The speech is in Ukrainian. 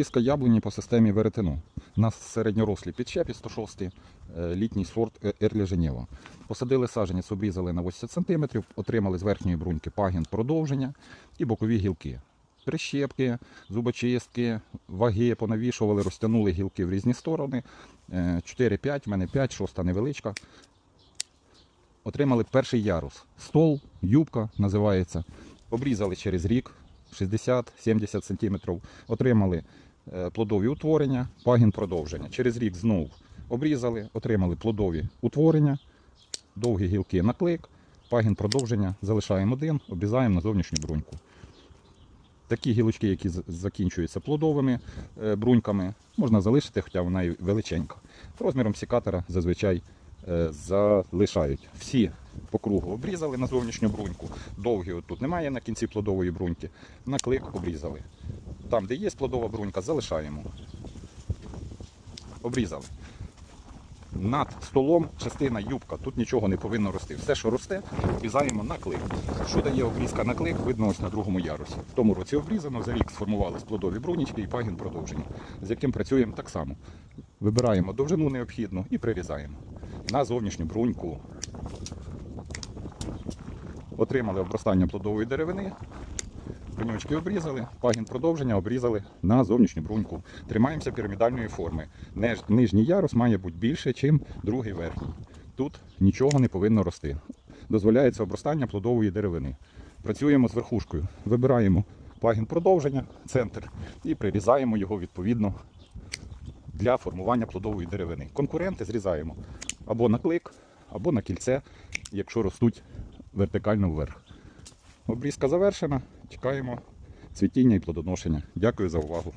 Піска яблуні по системі веретено. У нас середньорослі підщепі 106, е, літній сорт е, Ерлі Женєва. Посадили саджанець, обрізали на 80 см, отримали з верхньої бруньки пагін продовження і бокові гілки. Прищепки, зубочистки, ваги понавішували, розтягнули гілки в різні сторони. Е, 4-5, в мене 5, шоста невеличка. Отримали перший ярус. Стол, юбка називається. Обрізали через рік 60-70 см. Отримали е, плодові утворення, пагін продовження. Через рік знову обрізали, отримали плодові утворення, довгі гілки на клик, пагін продовження. Залишаємо один, обрізаємо на зовнішню бруньку. Такі гілочки, які закінчуються плодовими е, бруньками, можна залишити, хоча вона і величенька. Розміром сікатора зазвичай е, залишають. Всі по кругу обрізали на зовнішню бруньку. Довгі тут немає на кінці плодової бруньки. На клик обрізали. Там, де є плодова брунька, залишаємо. Обрізали. Над столом частина юбка, тут нічого не повинно рости. Все, що росте, обрізаємо на клик. Що дає обрізка на клик, видно ось на другому ярусі. В тому році обрізано, за рік сформувались плодові брунічки і пагін продовження, з яким працюємо так само. Вибираємо довжину необхідну і прирізаємо на зовнішню бруньку. Отримали обростання плодової деревини, бруньочки обрізали, пагін продовження обрізали на зовнішню бруньку. Тримаємося пірамідальної форми. Нижній ярус має бути більше, ніж другий верхній. Тут нічого не повинно рости. Дозволяється обростання плодової деревини. Працюємо з верхушкою. Вибираємо пагін продовження, центр, і прирізаємо його відповідно для формування плодової деревини. Конкуренти зрізаємо або на клик, або на кільце, якщо ростуть вертикально вверх. Обрізка завершена. Чекаємо цвітіння і плодоношення. Дякую за увагу.